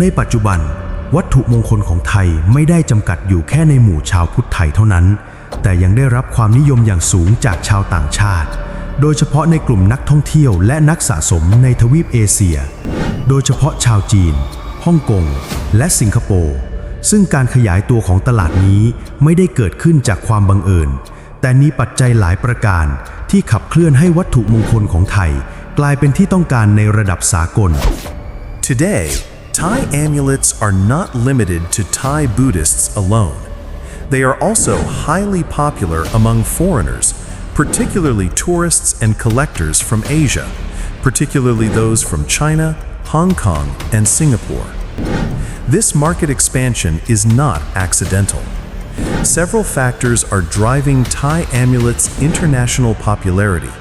ในปัจจุบัน วัตถุมงคลของไทยไม่ได้จำกัดอยู่แค่ในหมู่ชาวพุทธไทยเท่านั้น แต่ยังได้รับความนิยมอย่างสูงจากชาวต่างชาติ โดยเฉพาะในกลุ่มนักท่องเที่ยวและนักสะสมในทวีปเอเชีย โดยเฉพาะชาวจีน ฮ่องกง และสิงคโปร์ซึ่งการขยายตัวของตลาดนี้ไม่ได้เกิดขึ้นจากความบังเอิญ แต่มีปัจจัยหลายประการที่ขับเคลื่อนให้วัตถุมงคลของไทย กลายเป็นที่ต้องการในระดับสากล Today, Thai amulets are not limited to Thai Buddhists alone. They are also highly popular among foreigners, particularly tourists and collectors from Asia, particularly those from China, Hong Kong, and Singapore. This market expansion is not accidental. Several factors are driving Thai amulets' international popularity.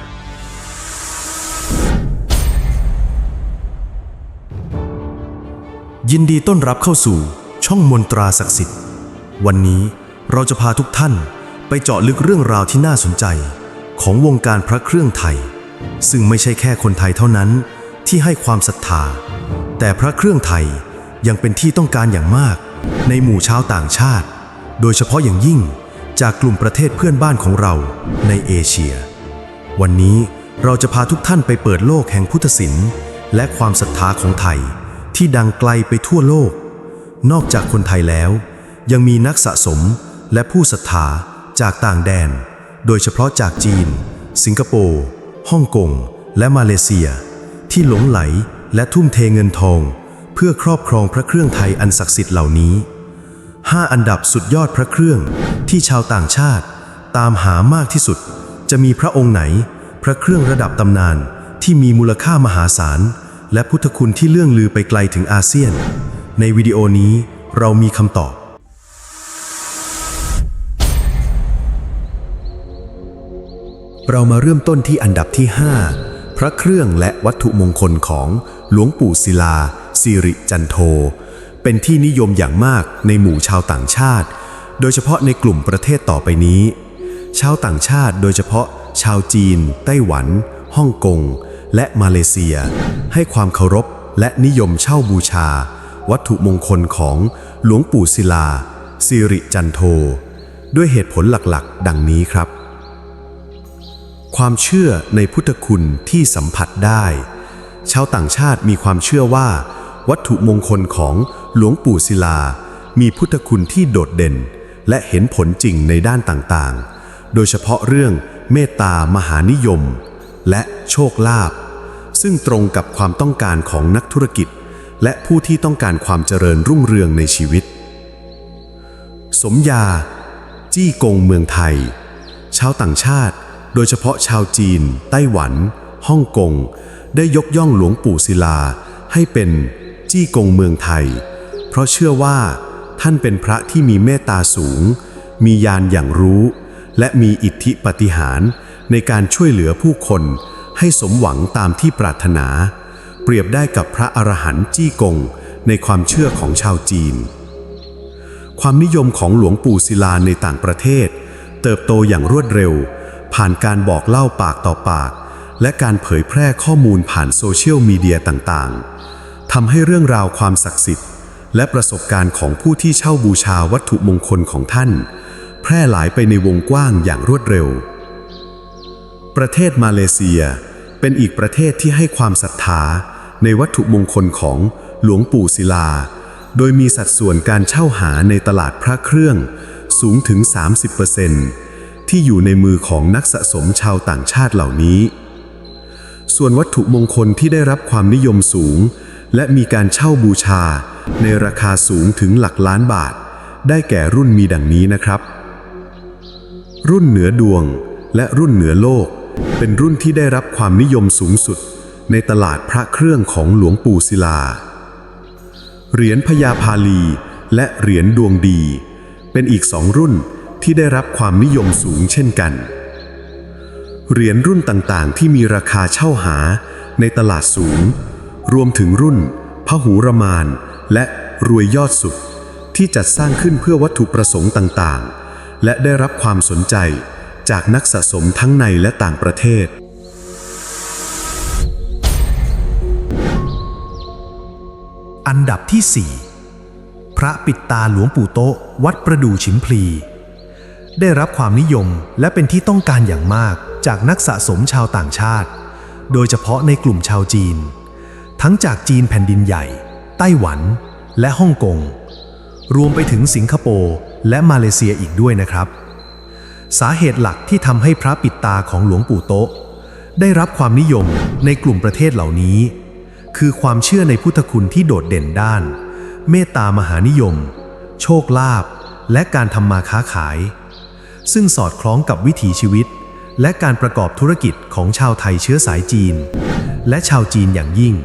ยินดีต้อนรับเข้าสู่ช่องมนตราศักดิ์สิทธิ์ วันนี้เราจะพาทุกท่านไปเจาะลึกเรื่องราวที่น่าสนใจ ของวงการพระเครื่องไทย ซึ่งไม่ใช่แค่คนไทยเท่านั้นที่ให้ความศรัทธา แต่พระเครื่องไทยยังเป็นที่ต้องการอย่างมาก ในหมู่ชาวต่างชาติ โดยเฉพาะอย่างยิ่งจากกลุ่มประเทศเพื่อนบ้านของเราในเอเชีย วันนี้เราจะพาทุกท่านไปเปิดโลกแห่งพุทธศิลป์และความศรัทธาของไทย ที่ดังไกลไปทั่วโลก นอกจากคนไทยแล้ว ยังมีนักสะสมและผู้ศรัทธาจากต่างแดน โดยเฉพาะจากจีน สิงคโปร์ฮ่องกงและมาเลเซีย ที่หลงไหลและทุ่มเทเงินทอง เพื่อครอบครองพระเครื่องไทยอันศักดิ์สิทธิ์เหล่านี้ 5 อันดับสุดยอดพระเครื่องที่ชาวต่างชาติ ตามหามากที่สุด จะมีพระองค์ไหน พระเครื่องระดับตำนานที่มีมูลค่ามหาศาล และพุทธคุณที่เลื่องลือไปไกลถึงอาเซียน ในวิดีโอนี้เรามีคำตอบ เรามาเริ่มต้นที่อันดับที่ 5 พระเครื่องและวัตถุมงคลของหลวงปู่ศิลาสิริจันโท เป็นที่นิยมอย่างมากในหมู่ชาวต่างชาติ โดยเฉพาะในกลุ่มประเทศต่อไปนี้ ชาวต่างชาติโดยเฉพาะชาวจีน ไต้หวัน ฮ่องกง และมาเลเซีย ให้ความเคารพและนิยมเช่าบูชา วัตถุมงคลของหลวงปู่ศิลา สิริจันโท ด้วยเหตุผลหลักๆ ดังนี้ครับ ความเชื่อในพุทธคุณที่สัมผัสได้ ชาวต่างชาติมีความเชื่อว่า วัตถุมงคลของหลวงปู่ศิลา มีพุทธคุณที่โดดเด่น และเห็นผลจริงในด้านต่างๆ โดยเฉพาะเรื่องเมตตามหานิยม และโชคลาภซึ่งตรงกับความต้องการของนักธุรกิจ และผู้ที่ต้องการความเจริญรุ่งเรืองในชีวิต สมยา จี้กงเมืองไทย ชาวต่างชาติ โดยเฉพาะชาวจีน ไต้หวัน ฮ่องกง ได้ยกย่องหลวงปู่ศิลา ให้เป็นจี้กงเมืองไทย เพราะเชื่อว่าท่านเป็นพระที่มีเมตตาสูง มีญาณอย่างรู้ และมีอิทธิปฏิหาร ในการช่วยเหลือผู้คนให้สมหวังตามที่ปรารถนา เปรียบได้กับพระอรหันต์จี้กง ในความเชื่อของชาวจีน ความนิยมของหลวงปู่ศิลาในต่างประเทศ เติบโตอย่างรวดเร็ว ผ่านการบอกเล่าปากต่อปาก และการเผยแพร่ข้อมูลผ่านโซเชียลมีเดียต่างๆทำให้เรื่องราวความศักดิ์สิทธิ์ และประสบการณ์ของผู้ที่เช่าบูชาวัตถุมงคลของท่าน แพร่หลายไปในวงกว้างอย่างรวดเร็ว ประเทศมาเลเซีย เป็นอีกประเทศที่ให้ความศรัทธาในวัตถุมงคลของหลวงปู่ศิลา โดยมีสัดส่วนการเช่าหาในตลาดพระเครื่องสูงถึง 30%ที่อยู่ในมือของนักสะสมชาวต่างชาติเหล่านี้ ส่วนวัตถุมงคลที่ได้รับความนิยมสูง และมีการเช่าบูชา ในราคาสูงถึงหลักล้านบาท ได้แก่รุ่นมีดังนี้นะครับ รุ่นเหนือดวงและรุ่นเหนือโลก เป็นรุ่นที่ได้รับความนิยมสูงสุดในตลาดพระเครื่องของหลวงปู่ศิลา เหรียญพญาพาลีและเหรียญดวงดี เป็นอีกสองรุ่นที่ได้รับความนิยมสูงเช่นกัน เหรียญรุ่นต่างๆ ที่มีราคาเช่าหาในตลาดสูง รวมถึงรุ่นพหูรมานและรวยยอดสุดที่จัดสร้างขึ้นเพื่อวัตถุประสงค์ต่างๆ และได้รับความสนใจ จากนักสะสมทั้งในและต่างประเทศ อันดับที่ 4 พระปิดตาหลวงปู่โตะวัดประดู่ฉิมพลี ได้รับความนิยมและเป็นที่ต้องการอย่างมากจากนักสะสมชาวต่างชาติ โดยเฉพาะในกลุ่มชาวจีน ทั้งจากจีนแผ่นดินใหญ่ ไต้หวัน และฮ่องกง รวมไปถึงสิงคโปร์และมาเลเซียอีกด้วยนะครับ สาเหตุหลักที่ทำให้พระปิดตาของหลวงปู่โต๊ะได้รับความนิยมในกลุ่มประเทศเหล่านี้ คือความเชื่อในพุทธคุณที่โดดเด่นด้าน เมตตามหานิยม โชคลาภและการทำมาค้าขาย ซึ่งสอดคล้องกับวิถีชีวิต และการประกอบธุรกิจของชาวไทยเชื้อสายจีน และชาวจีนอย่างยิ่ง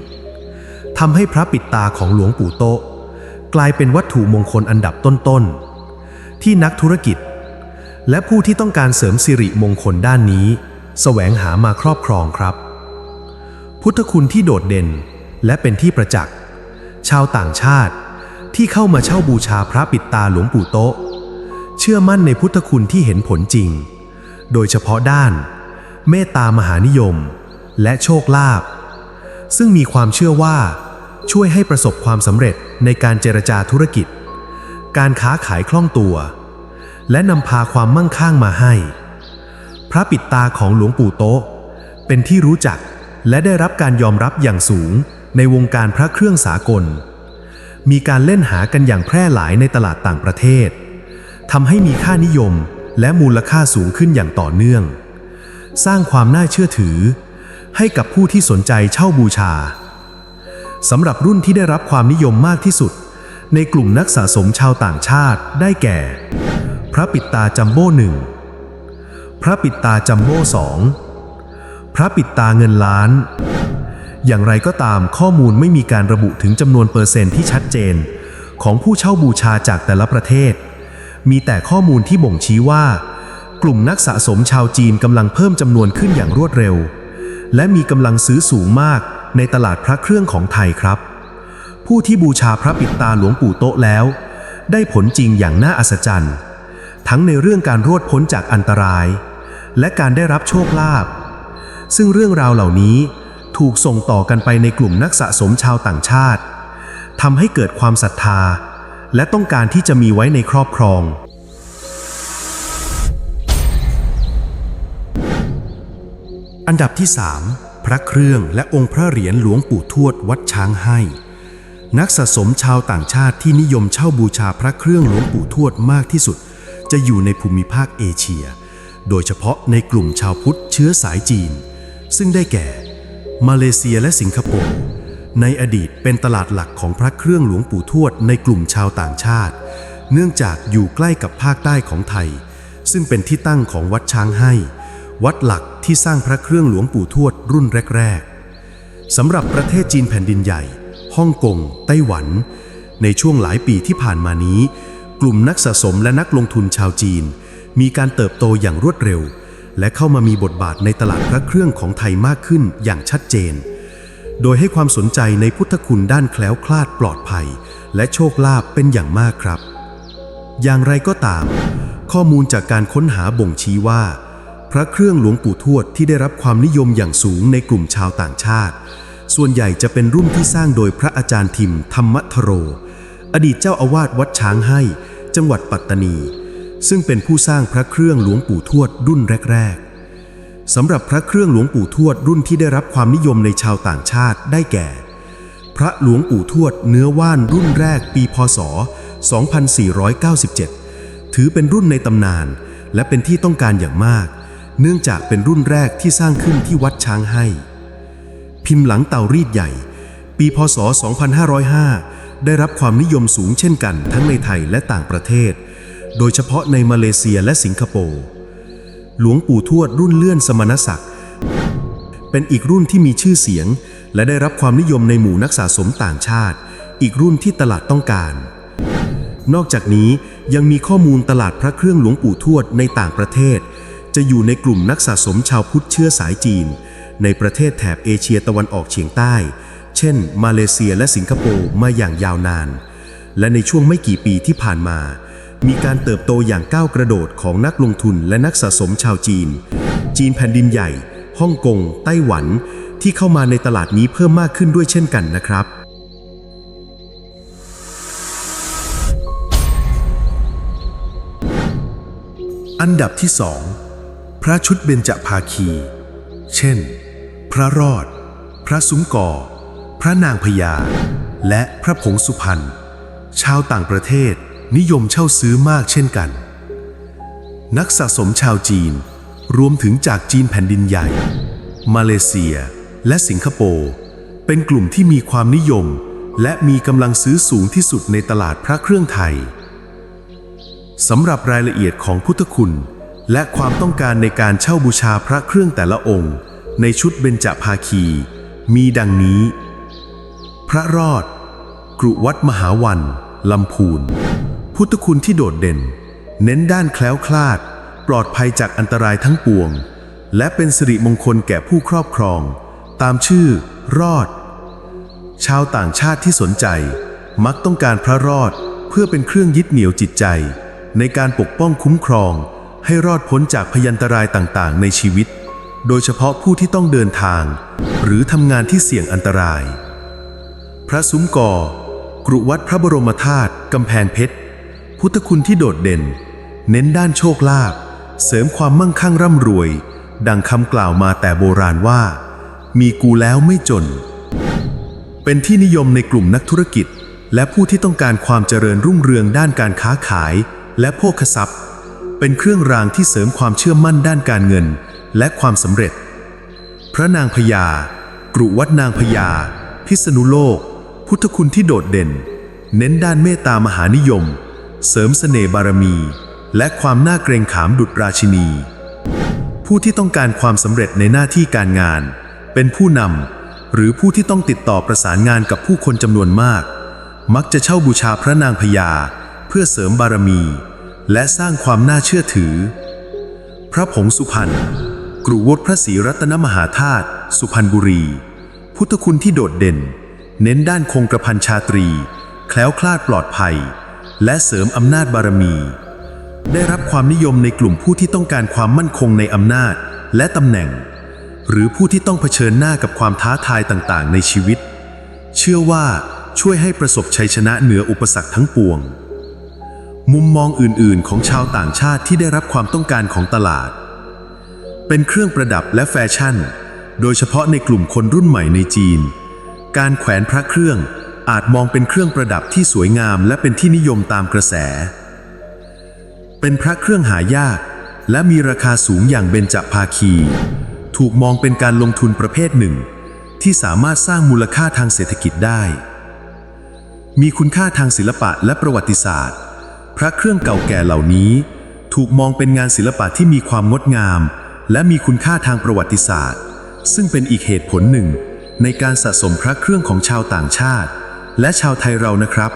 ทำให้พระปิดตาของหลวงปู่โต๊ะกลายเป็นวัตถุมงคลอันดับต้นๆที่นักธุรกิจ และผู้ที่ต้องการเสริมสิริมงคลด้านนี้ แสวงหามาครอบครองครับ พุทธคุณที่โดดเด่นและเป็นที่ประจักษ์ ชาวต่างชาติที่เข้ามาเช่าบูชาพระปิดตาหลวงปู่โต๊ะเชื่อมั่นในพุทธคุณที่เห็นผลจริง โดยเฉพาะด้าน เมตตามหานิยม และโชคลาภซึ่งมีความเชื่อว่า ช่วยให้ประสบความสำเร็จในการเจรจาธุรกิจ การค้าขายคล่องตัว และนำพาความมั่งคั่งมาให้ พระปิดตาของหลวงปู่โต๊ะ เป็นที่รู้จักและได้รับการยอมรับอย่างสูงในวงการพระเครื่องสากล มีการเล่นหากันอย่างแพร่หลายในตลาดต่างประเทศทำให้มีค่านิยมและมูลค่าสูงขึ้นอย่างต่อเนื่อง สร้างความน่าเชื่อถือ ให้กับผู้ที่สนใจเช่าบูชาสำหรับรุ่นที่ได้รับความนิยมมากที่สุด ในกลุ่มนักสะสมชาวต่างชาติได้แก่ พระปิดตาจัมโบ้หนึ่งพระปิดตาจัมโบ้สองพระปิดตาเงินล้าน อย่างไรก็ตามข้อมูลไม่มีการระบุถึงจำนวนเปอร์เซ็นต์ที่ชัดเจน ของผู้เช่าบูชาจากแต่ละประเทศ มีแต่ข้อมูลที่บ่งชี้ว่า กลุ่มนักสะสมชาวจีนกำลังเพิ่มจำนวนขึ้นอย่างรวดเร็ว และมีกำลังซื้อสูงมากในตลาดพระเครื่องของไทยครับ ผู้ที่บูชาพระปิดตาหลวงปู่โตะแล้ว ได้ผลจริงอย่างน่าอัศจรรย์ ทั้งในเรื่องการรอดพ้นจากอันตราย และการได้รับโชคลาภซึ่งเรื่องราวเหล่านี้ถูกส่งต่อกันไปในกลุ่มนักสะสมชาวต่างชาติทำให้เกิดความศรัทธา และต้องการที่จะมีไว้ในครอบครอง อันดับที่ 3 พระเครื่องและองค์พระเหรียญหลวงปู่ทวดวัดช้างให้ นักสะสมชาวต่างชาติที่นิยมเช่าบูชาพระเครื่องหลวงปู่ทวดมากที่สุด จะอยู่ในภูมิภาคเอเชีย โดยเฉพาะในกลุ่มชาวพุทธเชื้อสายจีน ซึ่งได้แก่ มาเลเซียและสิงคโปร์ในอดีตเป็นตลาดหลักของพระเครื่องหลวงปู่ทวดในกลุ่มชาวต่างชาติ เนื่องจากอยู่ใกล้กับภาคใต้ของไทย ซึ่งเป็นที่ตั้งของวัดช้างให้ วัดหลักที่สร้างพระเครื่องหลวงปู่ทวดรุ่นแรก ๆสำหรับประเทศจีนแผ่นดินใหญ่ฮ่องกงไต้หวัน ในช่วงหลายปีที่ผ่านมานี้ กลุ่มนักสะสมและนักลงทุนชาวจีน มีการเติบโตอย่างรวดเร็ว และเข้ามามีบทบาทในตลาดพระเครื่องของไทยมากขึ้นอย่างชัดเจน โดยให้ความสนใจในพุทธคุณด้านแคล้วคลาดปลอดภัย และโชคลาภเป็นอย่างมากครับ อย่างไรก็ตาม ข้อมูลจากการค้นหาบ่งชี้ว่า พระเครื่องหลวงปู่ทวดที่ได้รับความนิยมอย่างสูงในกลุ่มชาวต่างชาติ ส่วนใหญ่จะเป็นรุ่นที่สร้างโดยพระอาจารย์ทิมธรรมทโร อดีตเจ้าอาวาสวัดช้างให้ จังหวัดปัตตานี ซึ่งเป็นผู้สร้างพระเครื่องหลวงปู่ทวดรุ่นแรก ๆสำหรับพระเครื่องหลวงปู่ทวดรุ่นที่ได้รับความนิยมในชาวต่างชาติได้แก่ พระหลวงปู่ทวดเนื้อว่านรุ่นแรกปีพศ 2497 ถือเป็นรุ่นในตำนาน และเป็นที่ต้องการอย่างมาก เนื่องจากเป็นรุ่นแรกที่สร้างขึ้นที่วัดช้างให้ พิมพ์หลังเตารีดใหญ่ ปีพศ 2505 ได้รับความนิยมสูงเช่นกันทั้งในไทยและต่างประเทศ โดยเฉพาะในมาเลเซียและสิงคโปร์ หลวงปู่ทวดรุ่นเลื่อนสมณศักดิ์ เป็นอีกรุ่นที่มีชื่อเสียง และได้รับความนิยมในหมู่นักสะสมต่างชาติ อีกรุ่นที่ตลาดต้องการ นอกจากนี้ยังมีข้อมูลตลาดพระเครื่องหลวงปู่ทวดในต่างประเทศ จะอยู่ในกลุ่มนักสะสมชาวพุทธเชื้อสายจีน ในประเทศแถบเอเชียตะวันออกเฉียงใต้ เช่น มาเลเซียและสิงคโปร์มาอย่างยาวนาน และในช่วงไม่กี่ปีที่ผ่านมา มีการเติบโตอย่างก้าวกระโดดของนักลงทุนและนักสะสมชาวจีน จีนแผ่นดินใหญ่ฮ่องกง ไต้หวัน ที่เข้ามาในตลาดนี้เพิ่มมากขึ้นด้วยเช่นกันนะครับอันดับที่สองพระชุดเบญจภาคี เช่น พระรอด พระสุงกอ พระนางพญา และพระผงสุพรรณ ชาวต่างประเทศนิยมเช่าซื้อมากเช่นกัน นักสะสมชาวจีน รวมถึงจากจีนแผ่นดินใหญ่ มาเลเซีย และสิงคโปร์ เป็นกลุ่มที่มีความนิยม และมีกำลังซื้อสูงที่สุดในตลาดพระเครื่องไทยสำหรับรายละเอียดของพุทธคุณ และความต้องการในการเช่าบูชาพระเครื่องแต่ละองค์ ในชุดเบญจภาคี มีดังนี้ พระรอด กรุวัดมหาวันลำพูน พุทธคุณที่โดดเด่น เน้นด้านแคล้วคลาด ปลอดภัยจากอันตรายทั้งปวง และเป็นสิริมงคลแก่ผู้ครอบครอง ตามชื่อ รอด ชาวต่างชาติที่สนใจ มักต้องการพระรอดเพื่อเป็นเครื่องยึดเหนี่ยวจิตใจ ในการปกป้องคุ้มครอง ให้รอดพ้นจากพยันตรายต่างๆ ในชีวิต โดยเฉพาะผู้ที่ต้องเดินทาง หรือทำงานที่เสี่ยงอันตราย พระซุ้มกอกรุวัดพระบรมธาตุกำแพงเพชร พุทธคุณที่โดดเด่น เน้นด้านโชคลาภเสริมความมั่งคั่งร่ำรวย ดังคำกล่าวมาแต่โบราณว่า มีกูแล้วไม่จน เป็นที่นิยมในกลุ่มนักธุรกิจ และผู้ที่ต้องการความเจริญรุ่งเรืองด้านการค้าขาย และโภคทรัพย์ เป็นเครื่องรางที่เสริมความเชื่อมั่นด้านการเงิน และความสำเร็จ พระนางพญากรุวัดนางพญา พิษณุโลก พุทธคุณที่โดดเด่น เน้นด้านเมตตามหานิยม เสริมเสน่ห์บารมี และความน่าเกรงขามดุจราชินี ผู้ที่ต้องการความสำเร็จในหน้าที่การงาน เป็นผู้นำหรือผู้ที่ต้องติดต่อประสานงานกับผู้คนจำนวนมาก มักจะเช่าบูชาพระนางพญาเพื่อเสริมบารมี และสร้างความน่าเชื่อถือ พระผงสุพรรณกรุวดพระศรีรัตนมหาธาตุสุพรรณบุรี พุทธคุณที่โดดเด่น เน้นด้านคงกระพันชาตรี แคล้วคลาดปลอดภัย และเสริมอำนาจบารมี ได้รับความนิยมในกลุ่มผู้ที่ต้องการความมั่นคงในอำนาจและตำแหน่ง หรือผู้ที่ต้องเผชิญหน้ากับความท้าทายต่างๆ ในชีวิต เชื่อว่าช่วยให้ประสบชัยชนะเหนืออุปสรรคทั้งปวง มุมมองอื่นๆ ของชาวต่างชาติที่ได้รับความต้องการของตลาด เป็นเครื่องประดับและแฟชั่น โดยเฉพาะในกลุ่มคนรุ่นใหม่ในจีน การแขวนพระเครื่องอาจมองเป็นเครื่องประดับที่สวยงามและเป็นที่นิยมตามกระแส เป็นพระเครื่องหายาก และมีราคาสูงอย่างเบญจภาคี ถูกมองเป็นการลงทุนประเภทหนึ่ง ที่สามารถสร้างมูลค่าทางเศรษฐกิจได้ มีคุณค่าทางศิลปะและประวัติศาสตร์ พระเครื่องเก่าแก่เหล่านี้ ถูกมองเป็นงานศิลปะที่มีความงดงาม และมีคุณค่าทางประวัติศาสตร์ ซึ่งเป็นอีกเหตุผลหนึ่ง ในการสะสมพระเครื่องของชาวต่างชาติ และชาวไทยเรานะครับ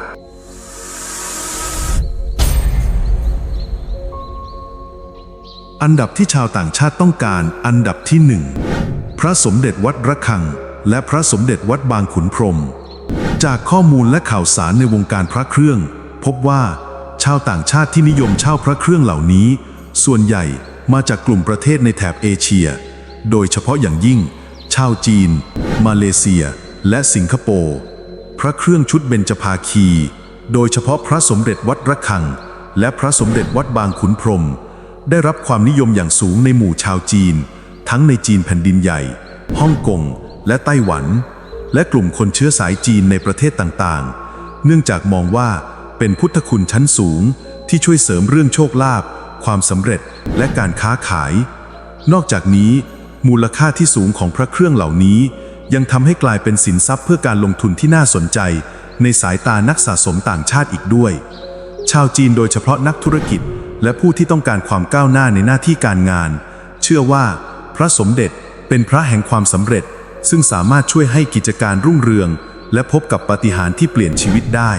อันดับที่ชาวต่างชาติต้องการอันดับที่หนึ่งพระสมเด็จวัดระฆัง และพระสมเด็จวัดบางขุนพรหมจากข้อมูลและข่าวสารในวงการพระเครื่อง พบว่า ชาวต่างชาติที่นิยมเช่าพระเครื่องเหล่านี้ ส่วนใหญ่มาจากกลุ่มประเทศในแถบเอเชีย โดยเฉพาะอย่างยิ่ง ชาวจีน มาเลเซีย และสิงคโปร์ พระเครื่องชุดเบญจภาคี โดยเฉพาะพระสมเด็จวัดระฆัง และพระสมเด็จวัดบางขุนพรม ได้รับความนิยมอย่างสูงในหมู่ชาวจีน ทั้งในจีนแผ่นดินใหญ่ ฮ่องกง และไต้หวัน และกลุ่มคนเชื้อสายจีนในประเทศต่างๆ เนื่องจากมองว่าเป็นพุทธคุณชั้นสูงที่ช่วยเสริมเรื่องโชคลาภความสำเร็จและการค้าขาย นอกจากนี้ มูลค่าที่สูงของพระเครื่องเหล่านี้ ยังทำให้กลายเป็นสินทรัพย์เพื่อการลงทุนที่น่าสนใจ ในสายตานักสะสมต่างชาติอีกด้วย ชาวจีนโดยเฉพาะนักธุรกิจ และผู้ที่ต้องการความก้าวหน้าในหน้าที่การงาน เชื่อว่า พระสมเด็จเป็นพระแห่งความสำเร็จ ซึ่งสามารถช่วยให้กิจการรุ่งเรือง และพบกับปาฏิหาริย์ที่เปลี่ยนชีวิตได้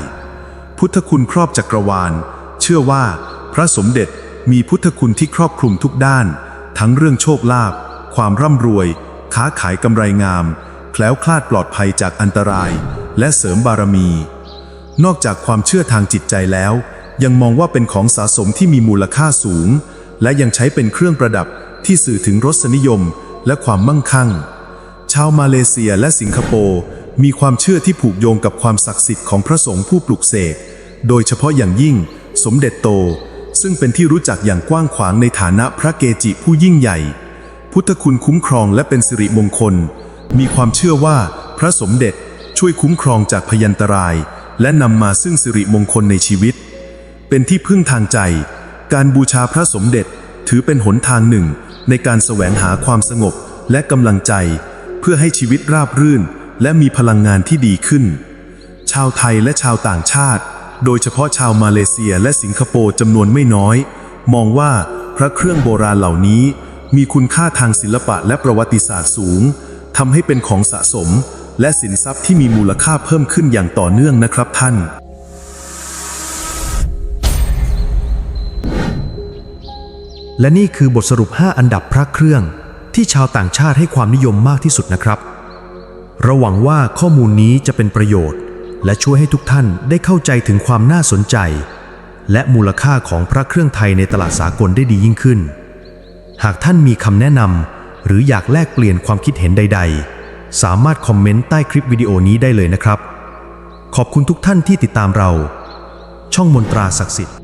พุทธคุณครอบจักรวาล เชื่อว่า พระสมเด็จมีพุทธคุณที่ครอบคลุมทุกด้าน ทั้งเรื่องโชคลาภ ความร่ำรวย ค้าขายกำไรงาม แคล้วคลาดปลอดภัยจากอันตราย และเสริมบารมี นอกจากความเชื่อทางจิตใจแล้ว ยังมองว่าเป็นของสะสมที่มีมูลค่าสูง และยังใช้เป็นเครื่องประดับที่สื่อถึงรสนิยมและความมั่งคั่ง ชาวมาเลเซียและสิงคโปร์มีความเชื่อที่ผูกโยงกับความศักดิ์สิทธิ์ของพระสงฆ์ผู้ปลุกเสก โดยเฉพาะอย่างยิ่ง สมเด็จโต ซึ่งเป็นที่รู้จักอย่างกว้างขวางในฐานะพระเกจิผู้ยิ่งใหญ่ พุทธคุณคุ้มครองและเป็นสิริมงคล มีความเชื่อว่าพระสมเด็จช่วยคุ้มครองจากพยันตราย และนำมาซึ่งสิริมงคลในชีวิต เป็นที่พึ่งทางใจ การบูชาพระสมเด็จถือเป็นหนทางหนึ่ง ในการแสวงหาความสงบและกำลังใจ เพื่อให้ชีวิตราบรื่น และมีพลังงานที่ดีขึ้น ชาวไทยและชาวต่างชาติ โดยเฉพาะชาวมาเลเซียและสิงคโปร์จำนวนไม่น้อย มองว่าพระเครื่องโบราณเหล่านี้ มีคุณค่าทางศิลปะและประวัติศาสตร์สูงทำให้เป็นของสะสม และสินทรัพย์ที่มีมูลค่าเพิ่มขึ้นอย่างต่อเนื่องนะครับท่าน และนี่คือบทสรุป 5 อันดับพระเครื่อง ที่ชาวต่างชาติให้ความนิยมมากที่สุดนะครับระหวังว่าข้อมูลนี้จะเป็นประโยชน์ และช่วยให้ทุกท่านได้เข้าใจถึงความน่าสนใจ และมูลค่าของพระเครื่องไทยในตลาดสากลได้ดียิ่งขึ้น หากท่านมีคำแนะนำหรืออยากแลกเปลี่ยนความคิดเห็นใด ๆ สามารถคอมเมนต์ใต้คลิปวิดีโอนี้ได้เลยนะครับ ขอบคุณทุกท่านที่ติดตามเรา ช่องมนตราศักดิ์สิทธิ์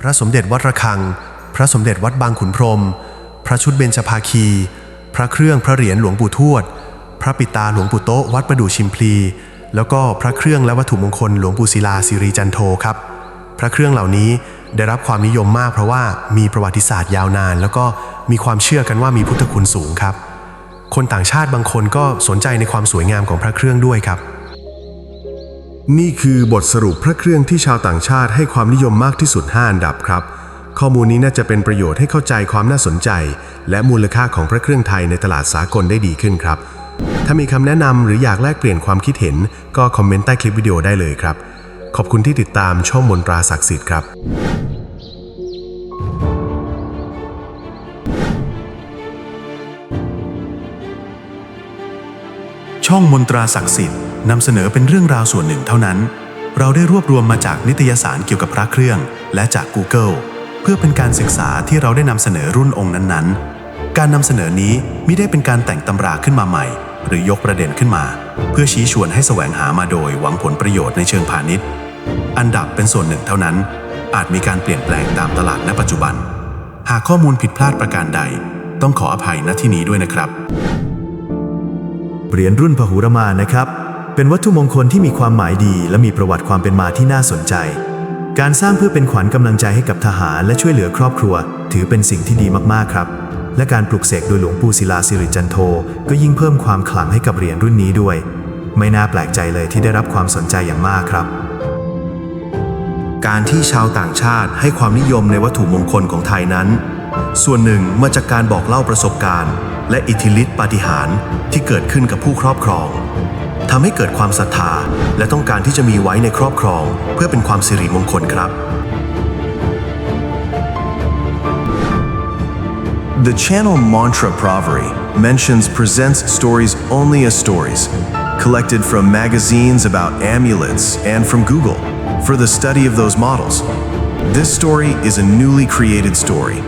พระสมเด็จวัดระฆัง พระสมเด็จวัดบางขุนพรหมพระชุดเบญจภาคี พระเครื่องพระเหรียญหลวงปู่ทวด พระปิตาหลวงปู่โตะวัดประดู่ชิมพลี แล้วก็พระเครื่องและวัตถุมงคลหลวงปู่ศิลาสิริจันโทครับ พระเครื่องเหล่านี้ ได้รับความนิยมมากเพราะว่ามีประวัติศาสตร์ยาวนาน แล้วก็มีความเชื่อกันว่ามีพุทธคุณสูงครับ คนต่างชาติบางคนก็สนใจในความสวยงามของพระเครื่องด้วยครับ นี่คือบทสรุปพระเครื่องที่ชาวต่างชาติให้ความนิยมมากที่สุด5อันดับครับ ข้อมูลนี้น่าจะเป็นประโยชน์ให้เข้าใจความน่าสนใจ และมูลค่าของพระเครื่องไทยในตลาดสากลได้ดีขึ้นครับ ถ้ามีคำแนะนำหรืออยากแลกเปลี่ยนความคิดเห็น ก็คอมเมนต์ใต้คลิปวิดีโอได้เลยครับ ขอบคุณที่ติดตามช่องมนตราศักดิ์สิทธิ์ครับช่องมนตราศักดิ์สิทธิ์นำเสนอเป็นเรื่องราวส่วนหนึ่งเท่านั้น เราได้รวบรวมมาจากนิตยสารเกี่ยวกับพระเครื่อง และจาก Google เพื่อเป็นการศึกษาที่เราได้นำเสนอรุ่นองค์นั้นๆ การนำเสนอนี้ไม่ได้เป็นการแต่งตำราขึ้นมาใหม่ หรือยกประเด็นขึ้นมา เพื่อชี้ชวนให้แสวงหามาโดยหวังผลประโยชน์ในเชิงพาณิชย์ อันดับเป็นส่วนหนึ่งเท่านั้น อาจมีการเปลี่ยนแปลงตามตลาดณปัจจุบัน หากข้อมูลผิดพลาดประการใด ต้องขออภัยณที่นี้ด้วยนะครับ เหรียญรุ่นพหุรมานนะครับ เป็นวัตถุมงคลที่มีความหมายดีและมีประวัติความเป็นมาที่น่าสนใจ การสร้างเพื่อเป็นขวัญกำลังใจให้กับทหารและช่วยเหลือครอบครัว ถือเป็นสิ่งที่ดีมากๆครับ และการปลุกเสกโดยหลวงปู่ศิลาสิริจันโท ก็ยิ่งเพิ่มความขลังให้กับเหรียญรุ่นนี้ด้วย ไม่น่าแปลกใจเลยที่ได้รับความสนใจอย่างมากครับ การที่ชาวต่างชาติให้ความนิยมในวัตถุมงคลของไทยนั้น ส่วนหนึ่งมาจากการบอกเล่าประสบการณ์ และอิทธิฤทธิปาฏิหาริย์ที่เกิดขึ้นกับผู้ครอบครองทำให้เกิดความศรัทธา และต้องการที่จะมีไว้ในครอบครอง เพื่อเป็นความสิริมงคลครับ The channel Mantra Pravary mentions presents stories only as stories, collected from magazines about amulets and from Google for the study of those models. This story is a newly created story,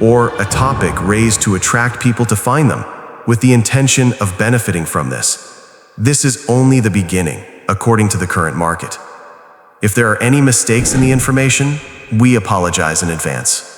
or a topic raised to attract people to find them, with the intention of benefiting from this. This is only the beginning, according to the current market. If there are any mistakes in the information, we apologize in advance.